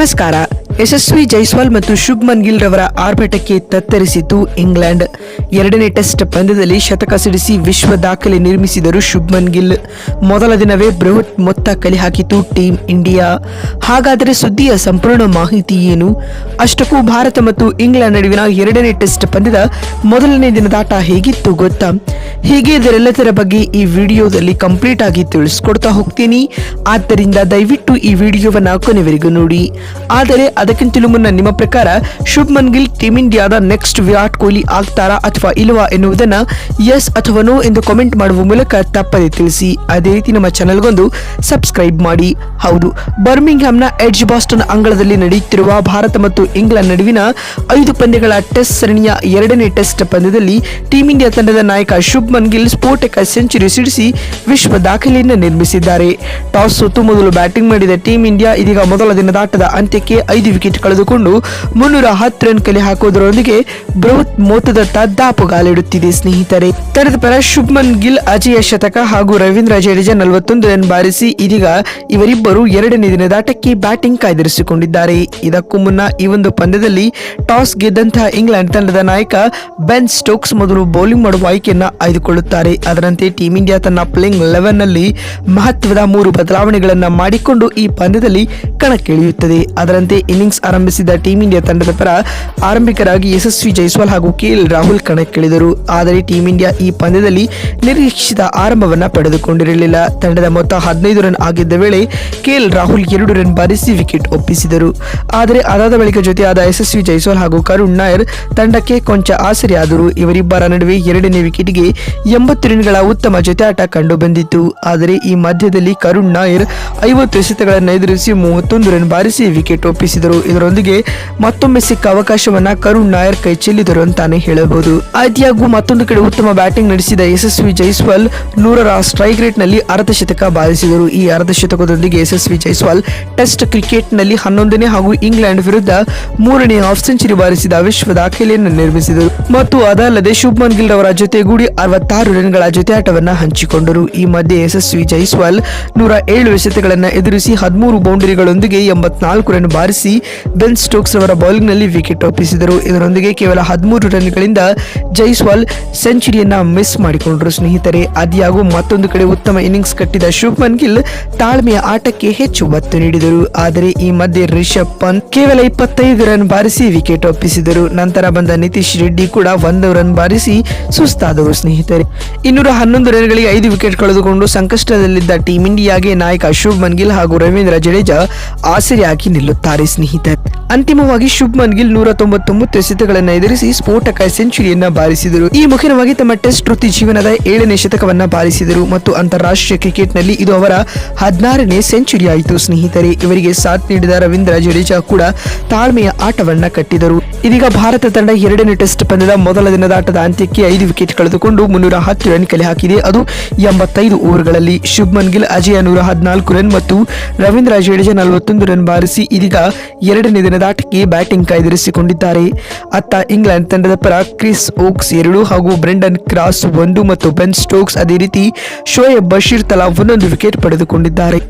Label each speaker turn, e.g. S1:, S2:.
S1: ನಮಸ್ಕಾರ. ಯಶಸ್ವಿ ಜೈಸ್ವಾಲ್ ಮತ್ತು ಶುಭ್ಮನ್ ಗಿಲ್ ರವರ ಆರ್ಭಟಕ್ಕೆ ತತ್ತರಿಸಿತು ಇಂಗ್ಲೆಂಡ್. ಎರಡನೇ ಟೆಸ್ಟ್ ಪಂದ್ಯದಲ್ಲಿ ಶತಕ ಸಿಡಿಸಿ ವಿಶ್ವ ದಾಖಲೆ ನಿರ್ಮಿಸಿದರು ಶುಭ್ಮನ್ ಗಿಲ್. ಮೊದಲ ದಿನವೇ ಬೃಹತ್ ಮೊತ್ತ ಕಲೆ ಹಾಕಿತು ಟೀಂ ಇಂಡಿಯಾ. ಹಾಗಾದರೆ ಸುದ್ದಿಯ ಸಂಪೂರ್ಣ ಮಾಹಿತಿ ಏನು? ಅಷ್ಟಕ್ಕೂ ಭಾರತ ಮತ್ತು ಇಂಗ್ಲೆಂಡ್ ನಡುವಿನ ಎರಡನೇ ಟೆಸ್ಟ್ ಪಂದ್ಯದ ಮೊದಲನೇ ದಿನದಾಟ ಹೇಗಿತ್ತು ಗೊತ್ತಾ? ಹೀಗೆ ಇದರೆಲ್ಲದರ ಬಗ್ಗೆ ಈ ವಿಡಿಯೋದಲ್ಲಿ ಕಂಪ್ಲೀಟ್ ಆಗಿ ತಿಳಿಸ್ಕೊಡ್ತಾ ಹೋಗ್ತೀನಿ. ಆದ್ದರಿಂದ ದಯವಿಟ್ಟು ಈ ವಿಡಿಯೋವನ್ನು ಕೊನೆವರೆಗೂ ನೋಡಿ. ಆದರೆ ಅದಕ್ಕಿಂತಲೂ ಮುನ್ನ ನಿಮ್ಮ ಪ್ರಕಾರ ಶುಭ್ಮನ್ ಗಿಲ್ ಟೀಮ್ ಇಂಡಿಯಾದ ನೆಕ್ಸ್ಟ್ ವಿರಾಟ್ ಕೊಹ್ಲಿ ಆಗ್ತಾರಾ ಅಥವಾ ಇಲ್ವಾ ಎನ್ನುವುದನ್ನ ಎಸ್ ಅಥವಾ ನೋ ಎಂದು ಕಾಮೆಂಟ್ ಮಾಡುವ ಮೂಲಕ ತಪ್ಪದೆ ತಿಳಿಸಿ. ಅದೇ ರೀತಿ ನಮ್ಮ ಚಾನೆಲ್ಗೊಂದು ಸಬ್ಸ್ಕ್ರೈಬ್ ಮಾಡಿ. ಹೌದು, ಬರ್ಮಿಂಗ್ಹ್ಯಾಮ್ನ ಎಡ್ಜ್ ಬಾಸ್ಟನ್ ಅಂಗಳದಲ್ಲಿ ನಡೆಯುತ್ತಿರುವ ಭಾರತ ಮತ್ತು ಇಂಗ್ಲೆಂಡ್ ನಡುವಿನ ಐದು ಪಂದ್ಯಗಳ ಟೆಸ್ಟ್ ಸರಣಿಯ ಎರಡನೇ ಟೆಸ್ಟ್ ಪಂದ್ಯದಲ್ಲಿ ಟೀಂ ಇಂಡಿಯಾ ತಂಡದ ನಾಯಕ ಶುಭ್ಮನ್ ಗಿಲ್ ಸ್ಫೋಟಕ ಸೆಂಚುರಿ ಸಿಡಿಸಿ ವಿಶ್ವ ದಾಖಲೆಯನ್ನು ನಿರ್ಮಿಸಿದ್ದಾರೆ. ಟಾಸ್ ಸೋತು ಮೊದಲು ಬ್ಯಾಟಿಂಗ್ ಮಾಡಿದ ಟೀಂ ಇಂಡಿಯಾ ಇದೀಗ ಮೊದಲ ದಿನದಾಟದ ಅಂತ್ಯಕ್ಕೆ ಐದು ವಿಕೆಟ್ ಕಳೆದುಕೊಂಡು ಮುನ್ನೂರ ಹತ್ತು ರನ್ ಕಲೆ ಹಾಕುವುದರೊಂದಿಗೆ ಬೃಹತ್ ಮೊತ್ತದತ್ತ ದಾಪುಗಾಲಿಡುತ್ತಿದೆ ಸ್ನೇಹಿತರೆ. ತಂಡದ ಪರ ಶುಭ್ಮನ್ ಗಿಲ್, ಅಜಯ ಶತಕ ಹಾಗೂ ರವೀಂದ್ರ ಜಡೇಜಾ ನಲವತ್ತೊಂದು ರನ್ ಬಾರಿಸಿ ಇದೀಗ ಇವರಿಬ್ಬರು ಎರಡನೇ ದಿನದಾಟಕ್ಕೆ ಬ್ಯಾಟಿಂಗ್ ಕಾಯ್ದಿರಿಸಿಕೊಂಡಿದ್ದಾರೆ. ಇದಕ್ಕೂ ಮುನ್ನ ಈ ಒಂದು ಪಂದ್ಯದಲ್ಲಿ ಟಾಸ್ ಗೆದ್ದಂತಹ ಇಂಗ್ಲೆಂಡ್ ತಂಡದ ನಾಯಕ ಬೆನ್ ಸ್ಟೋಕ್ಸ್ ಮೊದಲು ಬೌಲಿಂಗ್ ಮಾಡುವ ಆಯ್ಕೆಯನ್ನು ಆಯ್ದುಕೊಳ್ಳುತ್ತಾರೆ. ಅದರಂತೆ ಟೀಂ ಇಂಡಿಯಾ ತನ್ನ ಪ್ಲೇಯಿಂಗ್ ಲೆವೆನ್ನಲ್ಲಿ ಮಹತ್ವದ ಮೂರು ಬದಲಾವಣೆಗಳನ್ನು ಮಾಡಿಕೊಂಡು ಈ ಪಂದ್ಯದಲ್ಲಿ ಕಣಕ್ಕಿಳಿಯುತ್ತದೆ. ಅದರಂತೆ ಇನ್ನಿಂಗ್ಸ್ ಆರಂಭಿಸಿದ ಟೀಂ ಇಂಡಿಯಾ ತಂಡದ ಪರ ಆರಂಭಿಕರಾಗಿ ಯಶಸ್ವಿ ಜೈಸ್ವಾಲ್ ಹಾಗೂ ಕೆಎಲ್ ರಾಹುಲ್ ಕಣಕ್ಕಿಳಿದರು. ಆದರೆ ಟೀಂ ಇಂಡಿಯಾ ಈ ಪಂದ್ಯದಲ್ಲಿ ನಿರೀಕ್ಷಿತ ಆರಂಭವನ್ನು ಪಡೆದುಕೊಂಡಿರಲಿಲ್ಲ. ತಂಡದ ಮೊತ್ತ ಹದಿನೈದು ರನ್ ಆಗಿದ್ದ ವೇಳೆ ಕೆಎಲ್ ರಾಹುಲ್ ಎರಡು ರನ್ ಬಾರಿಸಿ ವಿಕೆಟ್ ಒಪ್ಪಿಸಿದರು. ಆದರೆ ಅದಾದ ಬಳಿಕ ಜೊತೆಯಾದ ಯಶಸ್ವಿ ಜೈಸ್ವಾಲ್ ಹಾಗೂ ಕರುಣ್ ನಾಯರ್ ತಂಡಕ್ಕೆ ಕೊಂಚ ಆಸರೆಯಾದರು. ಇವರಿಬ್ಬರ ನಡುವೆ ಎರಡನೇ ವಿಕೆಟ್ಗೆ ಎಂಬತ್ತು ರನ್ಗಳ ಉತ್ತಮ ಜೊತೆಯಾಟ ಕಂಡುಬಂದಿತ್ತು. ಆದರೆ ಈ ಮಧ್ಯದಲ್ಲಿ ಕರುಣ್ ನಾಯರ್ ಐವತ್ತು ಎಸೆತಗಳನ್ನು ಎದುರಿಸಿ ಮೂವತ್ತೊಂದು ರನ್ ಬಾರಿಸಿ ವಿಕೆಟ್ ಒಪ್ಪಿಸಿದರು. ಇದರೊಂದಿಗೆ ಮತ್ತೊಮ್ಮೆ ಸಿಕ್ಕ ಅವಕಾಶವನ್ನ ಕರುಣ್ ನಾಯರ್ ಕೈ ಚೆಲ್ಲಿದರು ಅಂತಾನೆ ಹೇಳಬಹುದು. ಆದ್ಯಾಗೂ ಮತ್ತೊಂದು ಕಡೆ ಉತ್ತಮ ಬ್ಯಾಟಿಂಗ್ ನಡೆಸಿದ ಯಶಸ್ವಿ ಜೈಸ್ವಾಲ್ ನೂರರ ಸ್ಟ್ರೈಕ್ ರೇಟ್ನಲ್ಲಿ ಅರ್ಧ ಶತಕ ಬಾರಿಸಿದರು. ಈ ಅರ್ಧ ಶತಕದೊಂದಿಗೆ ಯಶಸ್ವಿ ಜೈಸ್ವಾಲ್ ಟೆಸ್ಟ್ ಕ್ರಿಕೆಟ್ನಲ್ಲಿ ಹನ್ನೊಂದನೇ ಹಾಗೂ ಇಂಗ್ಲೆಂಡ್ ವಿರುದ್ಧ ಮೂರನೇ ಹಾಫ್ ಸೆಂಚುರಿ ಬಾರಿಸಿದ ವಿಶ್ವ ದಾಖಲೆಯನ್ನು ನಿರ್ಮಿಸಿದರು. ಮತ್ತು ಅದಲ್ಲದೆ ಶುಭ್ಮನ್ ಗಿಲ್ ಅವರ ಜೊತೆಗೂಡಿ ಅರವತ್ತಾರು ರನ್ಗಳ ಜೊತೆಯಾಟವನ್ನ ಹಂಚಿಕೊಂಡರು. ಈ ಮಧ್ಯೆ ಯಶಸ್ವಿ ಜೈಸ್ವಾಲ್ ನೂರ ಏಳು ಎಸೆತಗಳನ್ನು ಎದುರಿಸಿ ಹದಿಮೂರು ಬೌಂಡರಿಗಳೊಂದಿಗೆ ಎಂಬತ್ನಾಲ್ಕು ರನ್ ಬಾರಿಸಿ ಬೆನ್ ಸ್ಟೋಕ್ಸ್ ಅವರ ಬೌಲಿಂಗ್ನಲ್ಲಿ ವಿಕೆಟ್ ಒಪ್ಪಿಸಿದರು. ಇದರೊಂದಿಗೆ ಕೇವಲ ಹದಿಮೂರು ರನ್ಗಳಿಂದ ಜೈಸ್ವಾಲ್ ಸೆಂಚುರಿಯನ್ನ ಮಿಸ್ ಮಾಡಿಕೊಂಡರು. ಸ್ನೇಹಿತರೆ, ಆದ್ಯಾಗೂ ಮತ್ತೊಂದು ಕಡೆ ಉತ್ತಮ ಇನ್ನಿಂಗ್ಸ್ ಕಟ್ಟಿದ ಶುಭ್ಮನ್ ಗಿಲ್ ತಾಳ್ಮೆಯ ಆಟಕ್ಕೆ ಹೆಚ್ಚು ಒತ್ತು ನೀಡಿದರು. ಆದರೆ ಈ ಮಧ್ಯೆ ರಿಷಬ್ ಪಂತ್ ಕೇವಲ ಇಪ್ಪತ್ತೈದು ರನ್ ಬಾರಿಸಿ ವಿಕೆಟ್ ಒಪ್ಪಿಸಿದರು. ನಂತರ ಬಂದ ನಿತೀಶ್ ರೆಡ್ಡಿ ಕೂಡ ಒಂದು ರನ್ ಬಾರಿಸಿ ಸುಸ್ತಾದರು ಸ್ನೇಹಿತರೆ. ಇನ್ನೂರ ಹನ್ನೊಂದು ರನ್ಗಳಿಗೆ ಐದು ವಿಕೆಟ್ ಕಳೆದುಕೊಂಡು ಸಂಕಷ್ಟದಲ್ಲಿದ್ದ ಟೀಂ ಇಂಡಿಯಾಗೆ ನಾಯಕ ಶುಭ್ಮನ್ ಗಿಲ್ ಹಾಗೂ ರವೀಂದ್ರ ಜಡೇಜಾ ಆಸರೆಯಾಗಿ ನಿಲ್ಲುತ್ತಾರೆ ಸ್ನೇಹಿತರೆ. ಅಂತಿಮವಾಗಿ ಶುಭ್ಮನ್ ಗಿಲ್ ನೂರ ತೊಂಬತ್ತೊಂಬತ್ತು ಎಸೆತಗಳನ್ನು ಎದುರಿಸಿ ಸ್ಫೋಟಕ ಸೆಂಚುರಿಯನ್ನ ಬಾರಿಸಿದರು. ಈ ಮುಖ್ಯವಾಗಿ ತಮ್ಮ ಟೆಸ್ಟ್ ವೃತ್ತಿ ಜೀವನದ ಏಳನೇ ಶತಕವನ್ನ ಬಾರಿಸಿದರು ಮತ್ತು ಅಂತಾರಾಷ್ಟ್ರೀಯ ಕ್ರಿಕೆಟ್ನಲ್ಲಿ ಇದು ಅವರ ಹದಿನಾರನೇ ಸೆಂಚುರಿ ಆಯಿತು ಸ್ನೇಹಿತರೆ, ಇವರಿಗೆ ಸಾಥ್ ನೀಡಿದ ರವೀಂದ್ರ ಜಡೇಜಾ ಕೂಡ ತಾಳ್ಮೆಯ ಆಟವನ್ನ ಕಟ್ಟಿದರು. ಇದೀಗ ಭಾರತ ತಂಡ ಎರಡನೇ ಟೆಸ್ಟ್ ಪಂದ್ಯದ ಮೊದಲ ದಿನದ ಆಟದ ಅಂತ್ಯಕ್ಕೆ ಐದು ವಿಕೆಟ್ ಕಳೆದುಕೊಂಡು ಮುನ್ನೂರ ಹತ್ತು ರನ್ ಕಲೆ ಹಾಕಿದೆ. ಅದು ಎಂಬತ್ತೈದು ಓವರ್ಗಳಲ್ಲಿ ಶುಭ್ಮನ್ ಗಿಲ್ ಅಜಯ ನೂರ ಹದಿನಾಲ್ಕು ರನ್ ಮತ್ತು ರವೀಂದ್ರ ಜಡೇಜಾ ನಲವತ್ತೊಂದು ರನ್ ಬಾರಿಸಿ ಇದೀಗ ಎರಡನೇ ದಿನದಾಟಕ್ಕೆ ಬ್ಯಾಟಿಂಗ್ ಕಾಯ್ದಿರಿಸಿಕೊಂಡಿದ್ದಾರೆ. ಅತ್ತ ಇಂಗ್ಲೆಂಡ್ ತಂಡದ ಪರ ಕ್ರಿಸ್ ಓಕ್ಸ್ ಎರಡು ಹಾಗೂ ಬ್ರೆಂಡನ್ ಕ್ರಾಸ್ ಒಂದು ಮತ್ತು ಬೆನ್ ಸ್ಟೋಕ್ಸ್ ಅದೇ ರೀತಿ ಶೋಯಬ್ ಬಶೀರ್ ತಲಾ ಒಂದೊಂದು ವಿಕೆಟ್ ಪಡೆದುಕೊಂಡಿದ್ದಾರೆ.